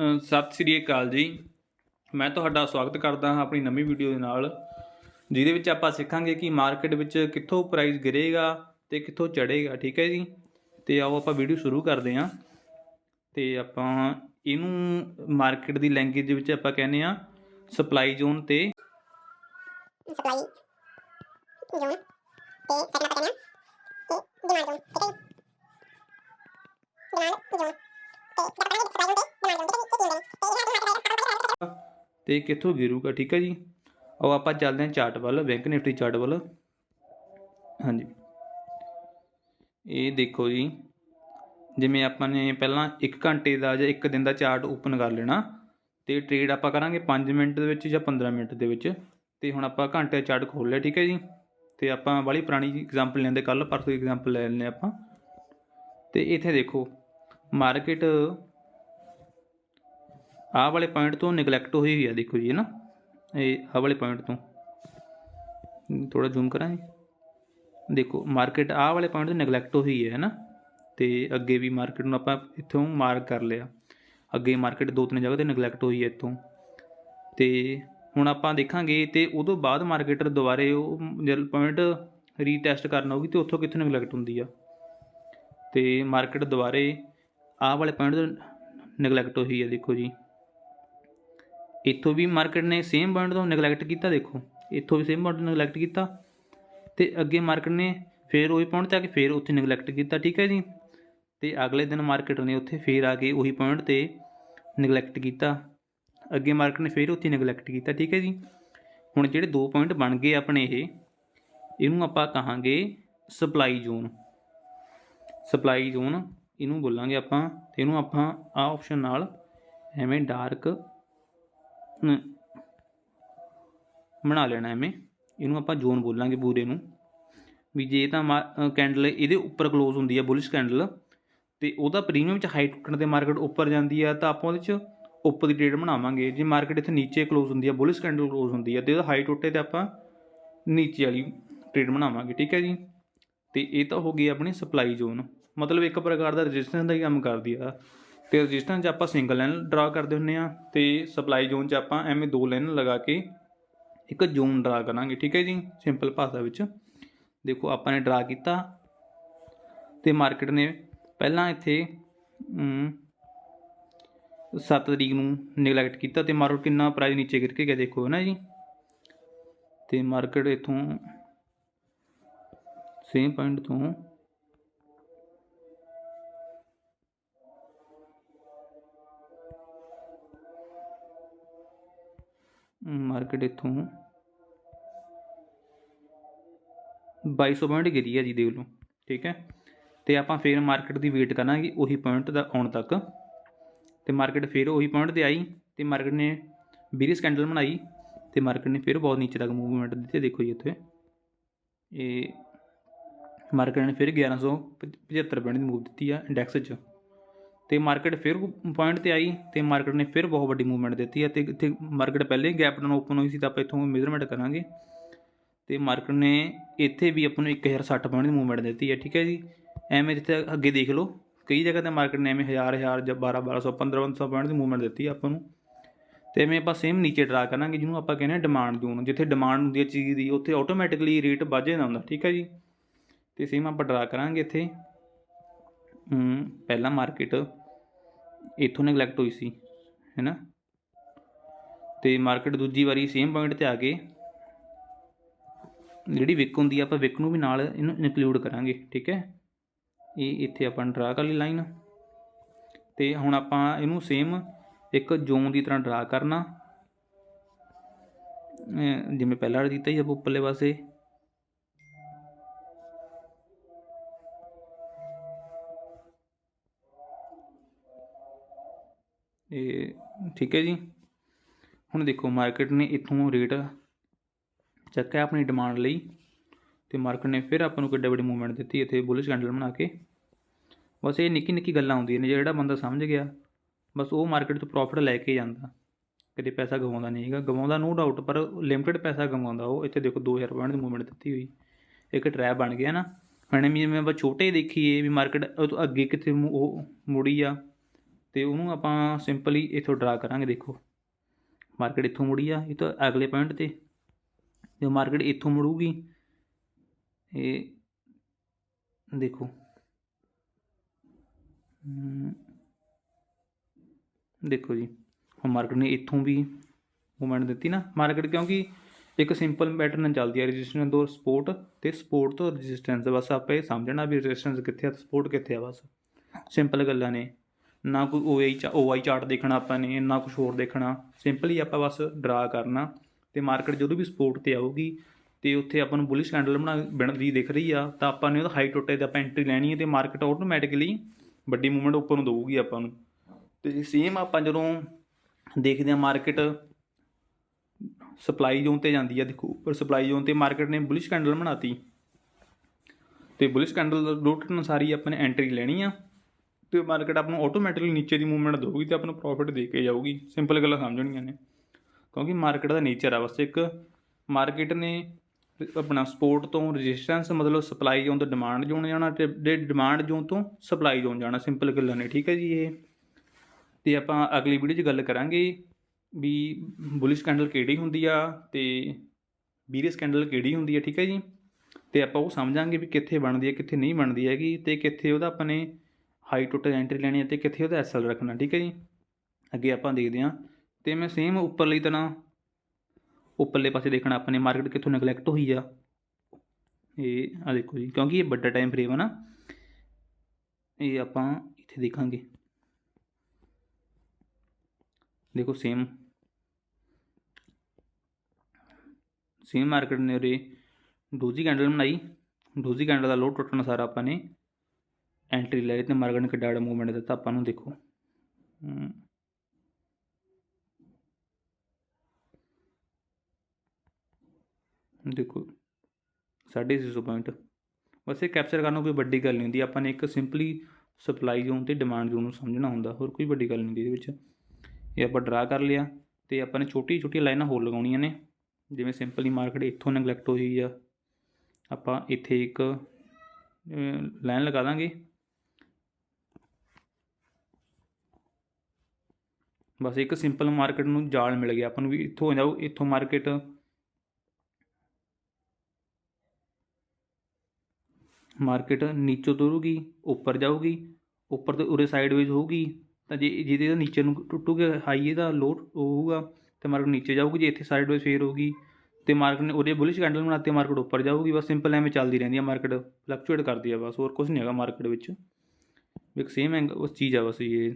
ਸਤਿ ਸ੍ਰੀ ਅਕਾਲ ਜੀ। ਮੈਂ ਤੁਹਾਡਾ ਸਵਾਗਤ ਕਰਦਾ ਹਾਂ ਆਪਣੀ ਨਵੀਂ ਵੀਡੀਓ ਦੇ ਨਾਲ, ਜਿਹਦੇ ਵਿੱਚ ਆਪਾਂ ਸਿੱਖਾਂਗੇ ਕਿ ਮਾਰਕੀਟ ਵਿੱਚ ਕਿੱਥੋਂ ਪ੍ਰਾਈਸ ਗਿਰੇਗਾ ਤੇ ਕਿੱਥੋਂ ਚੜ੍ਹੇਗਾ, ਠੀਕ ਹੈ ਜੀ? ਤੇ ਆਓ ਆਪਾਂ ਵੀਡੀਓ ਸ਼ੁਰੂ ਕਰਦੇ ਹਾਂ। ਤੇ ਆਪਾਂ ਇਹਨੂੰ ਮਾਰਕੀਟ ਦੀ ਲੈਂਗੁਏਜ ਵਿੱਚ ਆਪਾਂ ਕਹਿੰਦੇ ਆ ਸਪਲਾਈ ਜ਼ੋਨ ਤੇ। ਸਪਲਾਈ ਜ਼ੋਨ ਤੇ ਸੈਕੰਡ ਆਪਾਂ ਕਹਿੰਦੇ ਆ ਡਿਮਾਂਡ ਜ਼ੋਨ ਠੀਕ ਹੈ ਡਿਮਾਂਡ ਜ਼ੋਨ ਤੇ ਤੇ ਇਹ ਕਿੱਥੋਂ ਗਿਰੂਗਾ ਠੀਕ ਹੈ ਜੀ? ਆਓ ਆਪਾਂ ਚੱਲਦੇ ਹਾਂ ਚਾਰਟ ਵੱਲ, ਬੈਂਕ ਨਿਫਟੀ ਚਾਰਟ ਵੱਲ। ਹਾਂਜੀ। ਇਹ ਦੇਖੋ ਜੀ, ਜਿਵੇਂ ਆਪਾਂ ਨੇ ਪਹਿਲਾਂ 1 ਘੰਟੇ ਦਾ ਜਾਂ 1 ਦਿਨ ਦਾ ਚਾਰਟ ਓਪਨ ਕਰ ਲੈਣਾ, ਤੇ ਟ੍ਰੇਡ ਆਪਾਂ ਕਰਾਂਗੇ 5 ਮਿੰਟ ਦੇ ਵਿੱਚ ਜਾਂ 15 ਮਿੰਟ ਦੇ ਵਿੱਚ, ਤੇ ਹੁਣ ਆਪਾਂ ਘੰਟੇ ਦਾ ਚਾਰਟ ਖੋਲ ਲਿਆ, ਠੀਕ ਹੈ ਜੀ? ਤੇ ਆਪਾਂ ਬੜੀ ਪੁਰਾਣੀ ਐਗਜ਼ਾਮਪਲ ਲੈਂਦੇ ਕੱਲ ਪਰਸੋਂ ਐਗਜ਼ਾਮਪਲ ਲੈ ਲੈਂਦੇ ਆਪਾਂ। ਤੇ ਇੱਥੇ ਦੇਖੋ ਮਾਰਕੀਟ ਆਹ ਵਾਲੇ ਪੁਆਇੰਟ ਤੋਂ ਨੈਗਲੈਕਟ ਹੋਈ ਹੋਈ ਆ, ਦੇਖੋ ਜੀ ਹੈ ਨਾ ਇਹ ਆਹ ਵਾਲੇ ਪੁਆਇੰਟ ਤੋਂ। ਥੋੜਾ ਜ਼ੂਮ ਕਰਾਂ ਜੀ ਦੇਖੋ ਮਾਰਕੀਟ ਆਹ ਵਾਲੇ ਪੁਆਇੰਟ ਤੋਂ ਨੈਗਲੈਕਟ ਹੋਈ ਹੈ ਹੈ ਨਾ ਤੇ ਅੱਗੇ ਵੀ ਮਾਰਕੀਟ ਨੂੰ ਆਪਾਂ ਇੱਥੋਂ ਮਾਰਕ ਕਰ ਲਿਆ। ਅੱਗੇ ਮਾਰਕੀਟ ਦੋ ਤਿੰਨ ਜਗ੍ਹਾ ਤੇ ਨੈਗਲੈਕਟ ਹੋਈ ਹੈ ਇੱਥੋਂ। ਤੇ ਹੁਣ ਆਪਾਂ ਦੇਖਾਂਗੇ ਤੇ ਉਦੋਂ ਬਾਅਦ ਮਾਰਕੀਟ ਦੁਬਾਰੇ ਉਹ ਜਦ ਪੁਆਇੰਟ ਰੀਟੈਸਟ ਕਰਨ ਹੋਊਗੀ ਤੇ ਉੱਥੋਂ ਕਿੱਥੋਂ ਨੈਗਲੈਕਟ ਹੁੰਦੀ ਆ? ਤੇ ਮਾਰਕੀਟ ਦੁਬਾਰੇ ਆਹ ਵਾਲੇ ਪੁਆਇੰਟ ਤੋਂ ਨੈਗਲੈਕਟ ਹੋਈ ਹੈ ਦੇਖੋ ਜੀ। ਇੱਥੋਂ ਵੀ ਮਾਰਕੀਟ ਨੇ ਸੇਮ ਪੁਆਇੰਟ ਤੋਂ ਨੈਗਲੈਕਟ ਕੀਤਾ, ਦੇਖੋ। ਇੱਥੋਂ ਵੀ ਸੇਮ ਪੁਆਇੰਟ ਨੈਗਲੈਕਟ ਕੀਤਾ। ਤੇ ਅੱਗੇ ਮਾਰਕੀਟ ਨੇ ਫੇਰ ਉਹੀ ਪੁਆਇੰਟ ਤੇ ਆ ਕੇ ਫੇਰ ਉੱਥੇ ਨੈਗਲੈਕਟ ਕੀਤਾ, ਠੀਕ ਹੈ ਜੀ? ਤੇ ਅਗਲੇ ਦਿਨ ਮਾਰਕੀਟ ਨੇ ਉੱਥੇ ਫੇਰ ਆ ਕੇ ਉਹੀ ਪੁਆਇੰਟ ਤੇ ਨੈਗਲੈਕਟ ਕੀਤਾ। ਅੱਗੇ ਮਾਰਕੀਟ ਨੇ ਫੇਰ ਉੱਥੇ ਨੈਗਲੈਕਟ ਕੀਤਾ, ਠੀਕ ਹੈ ਜੀ? ਹੁਣ ਜਿਹੜੇ ਦੋ ਪੁਆਇੰਟ ਬਣ ਗਏ ਆਪਣੇ ਇਹ, ਇਹਨੂੰ ਆਪਾਂ ਕਹਾਂਗੇ ਸਪਲਾਈ ਜ਼ੋਨ ਸਪਲਾਈ ਜ਼ੋਨ ਇਹਨੂੰ ਬੋਲਾਂਗੇ ਆਪਾਂ ਤੇ ਇਹਨੂੰ ਆਪਾਂ ਆ ਆਪਸ਼ਨ ਨਾਲ ਐਵੇਂ ਡਾਰਕ ਬਣਾ ਲੈਣਾ ਐਵੇਂ। ਇਹਨੂੰ ਆਪਾਂ ਜ਼ੋਨ ਬੋਲਾਂਗੇ ਪੂਰੇ ਨੂੰ। ਵੀ ਜੇ ਤਾਂ ਕੈਂਡਲ ਇਹਦੇ ਉੱਪਰ ਕਲੋਜ਼ ਹੁੰਦੀ ਹੈ ਬੁਲਿਸ਼ ਕੈਂਡਲ ਤੇ ਉਹਦਾ ਪ੍ਰੀਮੀਅਮ ਚ ਹਾਈ ਟੁੱਟਣ ਤੇ ਮਾਰਕੀਟ ਉੱਪਰ ਜਾਂਦੀ ਆ, ਤਾਂ ਆਪਾਂ ਉਹਦੇ ਚ ਉੱਪਰ ਦੀ ਟ੍ਰੇਡ ਬਣਾਵਾਂਗੇ। ਜੇ ਮਾਰਕੀਟ ਇੱਥੇ ਨੀਚੇ ਕਲੋਜ਼ ਹੁੰਦੀ ਆ ਬੁਲਿਸ਼ ਕੈਂਡਲ ਕਲੋਜ਼ ਹੁੰਦੀ ਆ, ਤੇ ਉਹਦਾ ਹਾਈ ਟੁੱਟੇ ਤੇ ਆਪਾਂ ਨੀਚੇ ਵਾਲੀ ਟ੍ਰੇਡ ਬਣਾਵਾਂਗੇ, ਠੀਕ ਹੈ ਜੀ? ਤੇ ਇਹ ਤਾਂ ਹੋ ਗਈ ਆਪਣੀ ਸਪਲਾਈ ਜ਼ੋਨ ਮਤਲਬ ਇੱਕ ਪ੍ਰਕਾਰ ਦਾ ਰੈਜ਼ਿਸਟੈਂਸ ਦਾ ਹੀ ਕੰਮ ਕਰਦੀ ਆ। ਤੇ ਰੈਜ਼ਿਸਟੈਂਸ 'ਚ ਆਪਾਂ ਸਿੰਗਲ ਲਾਈਨ ਡਰਾ ਕਰਦੇ ਹੁੰਨੇ ਆ ਤੇ ਸਪਲਾਈ ਜ਼ੋਨ 'ਚ ਆਪਾਂ ਐਵੇਂ ਦੋ ਲਾਈਨ ਲਗਾ ਕੇ ਇੱਕ ਜ਼ੋਨ ਡਰਾ ਕਰਾਂਗੇ, ਠੀਕ ਹੈ ਜੀ? ਸਿੰਪਲ ਭਾਸ਼ਾ ਵਿੱਚ। ਦੇਖੋ, ਆਪਾਂ ਨੇ ਡਰਾ ਕੀਤਾ ਤੇ ਮਾਰਕੀਟ ਨੇ ਪਹਿਲਾਂ ਇੱਥੇ 7 ਤਰੀਕ ਨੂੰ ਨੈਗਲੈਕਟ ਕੀਤਾ ਤੇ ਮਾਰਕੀਟ ਕਿੰਨਾ ਪ੍ਰਾਈਸ ਨੀਚੇ ਗਿਰ ਕੇ ਗਿਆ, ਦੇਖੋ ਹੈ ਨਾ ਜੀ। ਤੇ ਮਾਰਕੀਟ ਇਥੋਂ ਸੇਮ ਪੁਆਇੰਟ ਤੋਂ ਮਾਰਕੀਟ ਇਥੋਂ। 2200 ਪੁਆਇੰਟ ਗਿਰੀ ਹੈ ਜੀ ਦੇਖ ਲਓ ਠੀਕ ਹੈ? ਤੇ ਆਪਾਂ ਫੇਰ ਮਾਰਕੀਟ ਦੀ ਵੇਟ ਕਰਾਂਗੇ, ਉਹੀ ਪੁਆਇੰਟ ਦਾ ਆਉਣ ਤੱਕ। ਤੇ ਮਾਰਕੀਟ ਫੇਰ ਉਹੀ ਪੁਆਇੰਟ ਤੇ ਆਈ, ਤੇ ਮਾਰਕੀਟ ਨੇ ਬੀਰੀਸ ਕੈਂਡਲ ਬਣਾਈ ਤੇ ਮਾਰਕੀਟ ਨੇ ਫਿਰ ਬਹੁਤ ਨੀਚੇ ਤੱਕ ਮੂਵਮੈਂਟ ਦਿੱਤੀ ਦੇਖੋ ਜੀ ਇੱਥੇ। ਇਹ ਮਾਰਕੀਟ ਨੇ ਫਿਰ 1175 ਪੁਆਇੰਟ ਦੀ ਮੂਵ ਦਿੱਤੀ ਆ ਇੰਡੈਕਸ 'ਚ। ਤੇ ਮਾਰਕੀਟ ਫਿਰ ਪੁਆਇੰਟ ਤੇ ਆਈ ਤੇ ਮਾਰਕੀਟ ਨੇ ਫਿਰ ਬਹੁਤ ਵੱਡੀ ਮੂਵਮੈਂਟ ਦਿੱਤੀ ਹੈ ਤੇ ਇੱਥੇ ਮਾਰਕੀਟ ਪਹਿਲੇ ਹੀ ਗੈਪ ਨਾਲ ਓਪਨ ਹੋਈ ਸੀ ਤਾਂ ਆਪਾਂ ਇੱਥੋਂ ਮੇਜ਼ਰਮੈਂਟ ਕਰਾਂਗੇ। ਤੇ ਮਾਰਕੀਟ ਨੇ ਇੱਥੇ ਵੀ ਆਪਾਂ ਨੂੰ 1060 ਪੁਆਇੰਟ ਦੀ ਮੂਵਮੈਂਟ ਦਿੱਤੀ ਹੈ, ਠੀਕ ਹੈ ਜੀ? ਐਵੇਂ ਜਿੱਥੇ ਅੱਗੇ ਦੇਖ ਲਓ, ਕਈ ਜਗ੍ਹਾ ਤੇ ਮਾਰਕੀਟ ਨੇ ਐਵੇਂ 1000 1000 ਜਾਂ 12 1200 1500 ਪੁਆਇੰਟ ਦੀ ਮੂਵਮੈਂਟ ਦਿੱਤੀ ਆਪਾਂ ਨੂੰ। ਤੇ ਐਵੇਂ ਆਪਾਂ ਸੇਮ ਨੀਚੇ ਡਰਾ ਕਰਾਂਗੇ, ਜਿਹਨੂੰ ਆਪਾਂ ਕਹਿੰਦੇ ਹਾਂ ਡਿਮਾਂਡ ਜ਼ੋਨ ਜਿੱਥੇ ਡਿਮਾਂਡ ਹੁੰਦੀ ਹੈ ਚੀਜ਼ ਦੀ, ਉੱਥੇ ਆਟੋਮੈਟਿਕਲੀ ਰੇਟ ਵੱਧ ਜਾਂਦਾ ਹੁੰਦਾ, ਠੀਕ ਹੈ ਜੀ? ਤੇ ਸੇਮ ਆਪਾਂ ਡਰਾ ਕਰਾਂਗੇ ਇੱਥੇ। ਹੂੰ, ਪਹਿਲਾ ਮਾਰਕੀਟ ਇੱਥੋਂ ਨੈਗਲੈਕਟ ਹੋਈ ਸੀ, ਹੈਨਾ? ਤੇ ਮਾਰਕੀਟ ਦੂਜੀ ਵਾਰੀ ਸੇਮ ਪੁਆਇੰਟ ਤੇ ਆ ਕੇ ਜਿਹੜੀ ਵਿਕ ਹੁੰਦੀ ਆ, ਆਪਾਂ ਵਿਕ ਨੂੰ ਵੀ ਨਾਲ ਇਹਨੂੰ ਇਨਕਲੂਡ ਕਰਾਂਗੇ, ਠੀਕ ਹੈ? ਇਹ ਇੱਥੇ ਆਪਾਂ ਡਰਾ ਕਰ ਲਈ ਲਾਈਨ ਤੇ ਹੁਣ ਆਪਾਂ ਇਹਨੂੰ ਸੇਮ ਇੱਕ ਜ਼ੋਨ ਦੀ ਤਰ੍ਹਾਂ ਡਰਾ ਕਰਨਾ। ਜਿਵੇਂ ਪਹਿਲਾਂ ਦਿੱਤਾ ਹੀ ਆਪਾਂ ਉੱਪਰਲੇ ਪਾਸੇ। ਠੀਕ ਹੈ ਜੀ। ਹੁਣ ਦੇਖੋ ਮਾਰਕੀਟ ਨੇ ਇੱਥੋਂ ਰੇਟ ਚੱਕਿਆ ਆਪਣੀ ਡਿਮਾਂਡ ਲਈ ਤੇ ਮਾਰਕੀਟ ਨੇ ਫਿਰ ਆਪਾਂ ਨੂੰ ਕਿੱਡੇ ਵੱਡੀ ਮੂਵਮੈਂਟ ਦਿੱਤੀ ਇੱਥੇ ਬੁਲਿਸ਼ ਕੈਂਡਲ ਬਣਾ ਕੇ। ਬਸ ਇਹ ਨਿੱਕੀ ਨਿੱਕੀ ਗੱਲਾਂ ਹੁੰਦੀਆਂ ਨੇ ਜਿਹੜਾ ਬੰਦਾ ਸਮਝ ਗਿਆ, ਬਸ ਉਹ ਮਾਰਕੀਟ ਤੋਂ ਪ੍ਰੋਫਿਟ ਲੈ ਕੇ ਜਾਂਦਾ। ਕਦੇ ਪੈਸਾ ਗਵਾਉਂਦਾ ਨਹੀਂ ਹੈਗਾ। ਗਵਾਉਂਦਾ ਨੋ ਡਾਊਟ ਪਰ ਲਿਮਟਿਡ ਪੈਸਾ ਗਵਾਉਂਦਾ ਉਹ। ਇੱਥੇ ਦੇਖੋ 2000 ਪੁਆਇੰਟ ਦੀ ਮੂਵਮੈਂਟ ਦਿੱਤੀ ਹੋਈ। ਇੱਕ ਟਰੈਪ ਬਣ ਗਿਆ ਨਾ। ਹੁਣ ਜਿਵੇਂ ਆਪਾਂ ਛੋਟੇ ਦੇਖੀਏ ਵੀ ਮਾਰਕੀਟ ਉਹ ਤੋਂ ਅੱਗੇ ਕਿੱਥੇ ਉਹ ਮੁੜੀ ਆ। ਅਤੇ ਉਹਨੂੰ ਆਪਾਂ ਸਿੰਪਲੀ ਇੱਥੋਂ ਡਰਾ ਕਰਾਂਗੇ, ਦੇਖੋ। ਮਾਰਕੀਟ ਇੱਥੋਂ ਮੁੜੀ ਆ, ਇਹ ਤਾਂ ਅਗਲੇ ਪੁਆਇੰਟ ਤੇ। ਜੇ ਮਾਰਕੀਟ ਇੱਥੋਂ ਮੁੜੂਗੀ, ਇਹ ਦੇਖੋ। ਦੇਖੋ ਜੀ, ਹੁਣ ਮਾਰਕੀਟ ਨੇ ਇੱਥੋਂ ਵੀ ਮੂਵਮੈਂਟ ਦਿੱਤੀ ਨਾ। ਮਾਰਕੀਟ ਕਿਉਂਕਿ ਇੱਕ ਸਿੰਪਲ ਪੈਟਰਨ ਚੱਲਦੀ ਹੈ ਰੈਜ਼ਿਸਟੈਂਸ ਤੋਂ ਸਪੋਰਟ ਤੇ ਸਪੋਰਟ ਤੋਂ ਰੈਜ਼ਿਸਟੈਂਸ ਬਸ ਆਪਾਂ ਇਹ ਸਮਝਣਾ ਵੀ ਰੈਜ਼ਿਸਟੈਂਸ ਕਿੱਥੇ ਆ ਸਪੋਰਟ ਕਿੱਥੇ ਆ ਬਸ। ਸਿੰਪਲ ਗੱਲਾਂ ਨੇ। ਨਾ ਕੋਈ ਓਆਈ ਚਾ ਓਆਈ ਚਾਰਟ ਦੇਖਣਾ ਆਪਾਂ ਨੇ, ਨਾ ਕੁਝ ਹੋਰ ਦੇਖਣਾ। ਸਿੰਪਲੀ ਆਪਾਂ ਬਸ ਡਰਾ ਕਰਨਾ। ਤੇ ਮਾਰਕੀਟ ਜਦੋਂ ਵੀ ਸਪੋਰਟ ਤੇ ਆਊਗੀ, ਤੇ ਉੱਥੇ ਆਪਾਂ ਨੂੰ ਬੁਲਿਸ਼ ਕੈਂਡਲ ਬਣਾ ਬਣਦੀ ਦਿਖ ਰਹੀ ਆ, ਤਾਂ ਆਪਾਂ ਨੇ ਉਹਦਾ ਹਾਈ ਟੁੱਟੇ ਤੇ ਆਪਾਂ ਐਂਟਰੀ ਲੈਣੀ ਹੈ ਤੇ ਮਾਰਕੀਟ ਆਟੋਮੈਟਿਕਲੀ ਵੱਡੀ ਮੂਵਮੈਂਟ ਉੱਪਰ ਨੂੰ ਦਊਗੀ ਆਪਾਂ ਨੂੰ। ਤੇ ਸੇਮ ਆਪਾਂ ਜਦੋਂ ਦੇਖਦੇ ਹਾਂ ਮਾਰਕੀਟ ਸਪਲਾਈ ਜ਼ੋਨ ਤੇ ਜਾਂਦੀ ਆ, ਦੇਖੋ ਉੱਪਰ ਸਪਲਾਈ ਜ਼ੋਨ ਤੇ ਮਾਰਕੀਟ ਨੇ ਬੁਲਿਸ਼ ਕੈਂਡਲ ਬਣਾਤੀ। ਤੇ ਬੁਲਿਸ਼ ਕੈਂਡਲ ਦਾ ਲੋਟ ਅਨੁਸਾਰ ਆਪਾਂ ਨੇ ਐਂਟਰੀ ਲੈਣੀ ਆ। ਤੇ ਮਾਰਕੀਟ ਆਪ ਨੂੰ ਆਟੋਮੈਟਿਕਲੀ ਨੀਚੇ ਦੀ ਮੂਵਮੈਂਟ ਦੇਊਗੀ ਤੇ ਆਪਾਂ ਨੂੰ ਪ੍ਰੋਫਿਟ ਦੇ ਕੇ ਜਾਊਗੀ। ਸਿੰਪਲ ਗੱਲਾਂ ਸਮਝਣੀਆਂ ਨੇ। ਕਿਉਂਕਿ ਮਾਰਕੀਟ ਦਾ ਨੇਚਰ ਆ, ਬਸ ਇੱਕ ਮਾਰਕੀਟ ਨੇ ਆਪਣਾ ਸਪੋਰਟ ਤੋਂ ਰੈਜ਼ਿਸਟੈਂਸ ਮਤਲਬ ਸਪਲਾਈ ਜ਼ੋਨ ਤੋਂ ਡਿਮਾਂਡ ਜ਼ੋਨ ਜਾਣਾ ਤੇ ਡਿਮਾਂਡ ਜ਼ੋਨ ਤੋਂ ਸਪਲਾਈ ਜ਼ੋਨ ਜਾਣਾ ਸਿੰਪਲ ਗੱਲਾਂ ਨੇ, ਠੀਕ ਹੈ ਜੀ ਇਹ। ਤੇ ਆਪਾਂ ਅਗਲੀ ਵੀਡੀਓ 'ਚ ਗੱਲ ਕਰਾਂਗੇ ਵੀ ਬੁਲਿਸ਼ ਕੈਂਡਲ ਕਿਹੜੀ ਹੁੰਦੀ ਆ ਤੇ ਬੀਰਿਸ ਕੈਂਡਲ ਕਿਹੜੀ ਹੁੰਦੀ ਆ, ਠੀਕ ਹੈ ਜੀ। ਤੇ ਆਪਾਂ ਉਹ ਸਮਝਾਂਗੇ ਵੀ ਕਿੱਥੇ ਬਣਦੀ ਹੈ ਕਿੱਥੇ ਨਹੀਂ ਬਣਦੀ ਹੈਗੀ ਤੇ ਕਿੱਥੇ ਉਹਦਾ ਆਪਾਂ ਨੇ ਹਾਈ ਟੋਟਲ ਐਂਟਰੀ ਲੈਣੀ ਹੈ ਤੇ ਕਿੱਥੇ ਉਹਦਾ ਐਸਐਲ ਰੱਖਣਾ, ਠੀਕ ਹੈ ਜੀ? ਅੱਗੇ ਆਪਾਂ ਦੇਖਦੇ ਹਾਂ। ਤੇ ਮੈਂ ਸੇਮ ਉੱਪਰਲੀ ਤਰ੍ਹਾਂ ਉੱਪਰਲੇ ਪਾਸੇ ਦੇਖਣਾ, ਆਪਾਂ ਨੇ ਮਾਰਕੀਟ ਕਿੱਥੋਂ ਨੈਗਲੈਕਟ ਹੋਈ ਆ। ਇਹ ਆ ਦੇਖੋ ਜੀ, ਕਿਉਂਕਿ ਇਹ ਵੱਡਾ ਟਾਈਮ ਫਰੇਮ ਆ ਨਾ। ਇਹ ਆਪਾਂ ਇੱਥੇ ਦੇਖਾਂਗੇ। ਦੇਖੋ ਸੇਮ ਸੇਮ ਮਾਰਕੀਟ ਨੇ ਉਰੇ, ਡੋਜੀ ਕੈਂਡਲ ਬਣਾਈ। ਡੋਜੀ ਕੈਂਡਲ ਦਾ ਲੋਡ ਟੁੱਟਣ ਸਾਰਾ ਆਪਾਂ ਨੇ। ਐਂਟਰੀ ਲੈ ਲਈ ਤੇ ਮਾਰਕੀਟ ਨੇ ਕਿੱਡਾ ਵੱਡਾ ਮੂਵਮੈਂਟ ਦਿੱਤਾ, ਆਪਾਂ ਨੂੰ ਦੇਖੋ। ਦੇਖੋ, ਸਾਢੇ ਛੇ ਸੌ ਪੁਆਇੰਟ ਬਸ ਇਹ ਕੈਪਚਰ ਕਰਨਾ ਕੋਈ ਵੱਡੀ ਗੱਲ ਨਹੀਂ ਹੁੰਦੀ, ਆਪਾਂ ਨੇ ਇੱਕ ਸਿੰਪਲੀ ਸਪਲਾਈ ਜ਼ੋਨ ਤੇ ਡਿਮਾਂਡ ਜ਼ੋਨ ਨੂੰ ਸਮਝਣਾ ਹੁੰਦਾ, ਹੋਰ ਕੋਈ ਵੱਡੀ ਗੱਲ ਨਹੀਂ ਹੁੰਦੀ ਇਹਦੇ ਵਿੱਚ। ਇਹ ਆਪਾਂ ਡਰਾ ਕਰ ਲਿਆ ਤੇ ਆਪਾਂ ਨੇ ਛੋਟੀ ਛੋਟੀਆਂ ਲਾਈਨਾਂ ਹੋਰ ਲਗਾਉਣੀਆਂ ਨੇ, ਜਿਵੇਂ ਸਿੰਪਲੀ ਮਾਰਕੀਟ ਇੱਥੋਂ ਨੈਗਲੈਕਟ ਹੋਈ ਆ। ਆਪਾਂ ਇੱਥੇ ਇੱਕ ਲਾਈਨ ਲਗਾ ਦਾਂਗੇ। ਬਸ ਇੱਕ ਸਿੰਪਲ ਮਾਰਕੀਟ ਨੂੰ ਜਾਲ ਮਿਲ ਗਿਆ। ਆਪਾਂ ਨੂੰ ਵੀ ਇੱਥੋਂ ਜਾਓ ਇੱਥੋਂ ਮਾਰਕੀਟ ਮਾਰਕੀਟ ਨੀਚੋਂ ਤੁਰੂਗੀ, ਉੱਪਰ ਜਾਊਗੀ, ਉੱਪਰ ਤੋਂ ਉਰੇ ਸਾਈਡਵੇਜ਼ ਹੋਊਗੀ। ਤਾਂ ਜੇ ਜਿਹਦੇ ਦਾ ਨੀਚੇ ਨੂੰ ਟੁੱਟੂਗਾ ਹਾਈ ਇਹਦਾ ਲੋਡ ਹੋਊਗਾ, ਤੇ ਮਾਰਕੀਟ ਨੀਚੇ ਜਾਊਗੀ, ਜੇ ਇੱਥੇ ਸਾਈਡਵੇਜ਼ ਫੇਰ ਹੋਊਗੀ। ਤੇ ਮਾਰਕੀਟ ਨੇ ਉਹਦੇ ਬੁਲਿਸ਼ ਕੈਂਡਲ ਬਣਾਤੇ ਮਾਰਕੀਟ ਉੱਪਰ ਜਾਊਗੀ। ਬਸ ਸਿੰਪਲ ਐਵੇਂ ਚੱਲਦੀ ਰਹਿੰਦੀ ਹੈ ਮਾਰਕੀਟ ਫਲਕਚੁਏਟ ਕਰਦੀ ਆ ਬਸ। ਹੋਰ ਕੁਝ ਨਹੀਂ ਹੈਗਾ ਮਾਰਕੀਟ ਵਿੱਚ। ਇੱਕ ਸੇਮ ਐਂਗ ਉਸ ਚੀਜ਼ ਆ ਬਸ ਇਹ।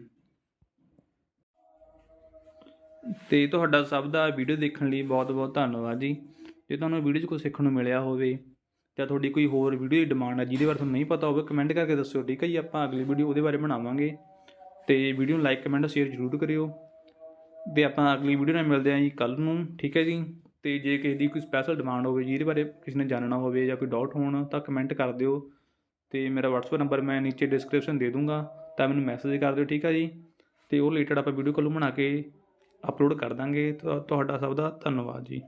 ਤੇ ਤੁਹਾਡਾ ਸਭ ਦਾ ਵੀਡੀਓ ਦੇਖਣ ਲਈ ਬਹੁਤ ਬਹੁਤ ਧੰਨਵਾਦ ਜੀ। ਜੇ ਤੁਹਾਨੂੰ ਵੀਡੀਓ 'ਚ ਕੁਝ ਸਿੱਖਣ ਨੂੰ ਮਿਲਿਆ ਹੋਵੇ ਜਾਂ ਤੁਹਾਡੀ ਕੋਈ ਹੋਰ ਵੀਡੀਓ ਦੀ ਡਿਮਾਂਡ ਹੈ ਜਿਹਦੇ ਬਾਰੇ ਤੁਹਾਨੂੰ ਨਹੀਂ ਪਤਾ ਹੋਵੇ ਕਮੈਂਟ ਕਰਕੇ ਦੱਸਿਓ, ਠੀਕ ਹੈ ਜੀ? ਆਪਾਂ ਅਗਲੀ ਵੀਡੀਓ ਉਹਦੇ ਬਾਰੇ ਬਣਾਵਾਂਗੇ। ਤੇ ਵੀਡੀਓ ਨੂੰ ਲਾਈਕ ਕਮੈਂਟ ਸ਼ੇਅਰ ਜ਼ਰੂਰ ਕਰਿਓ। ਤੇ ਆਪਾਂ ਅਗਲੀ ਵੀਡੀਓ ਨਾਲ ਮਿਲਦੇ ਹਾਂ ਜੀ ਕੱਲ ਨੂੰ, ਠੀਕ ਹੈ ਜੀ? ਤੇ ਜੇ ਕਿਸੇ ਦੀ ਕੋਈ ਸਪੈਸ਼ਲ ਡਿਮਾਂਡ ਹੋਵੇ, ਜਿਹਦੇ ਬਾਰੇ ਕਿਸੇ ਨੇ ਜਾਣਨਾ ਹੋਵੇ ਜਾਂ ਕੋਈ ਡਾਊਟ ਹੋਣ, ਤਾਂ ਕਮੈਂਟ ਕਰ ਦਿਓ। ਤੇ ਮੇਰਾ WhatsApp ਨੰਬਰ ਮੈਂ ਨੀਚੇ ਡਿਸਕ੍ਰਿਪਸ਼ਨ ਦੇ ਦੂੰਗਾ, ਤਾਂ ਮੈਨੂੰ ਮੈਸੇਜ ਕਰ ਦਿਓ, ਠੀਕ ਹੈ ਜੀ? ਤੇ ਉਹ ਰਿਲੇਟਡ ਆਪਾਂ ਵੀਡੀਓ ਕੱਲ੍ਹ ਨੂੰ ਬਣਾ ਕੇ ਅਪਲੋਡ ਕਰ ਦਾਂਗੇ। ਤਾਂ ਤੁਹਾਡਾ ਸਭ ਦਾ ਧੰਨਵਾਦ ਜੀ।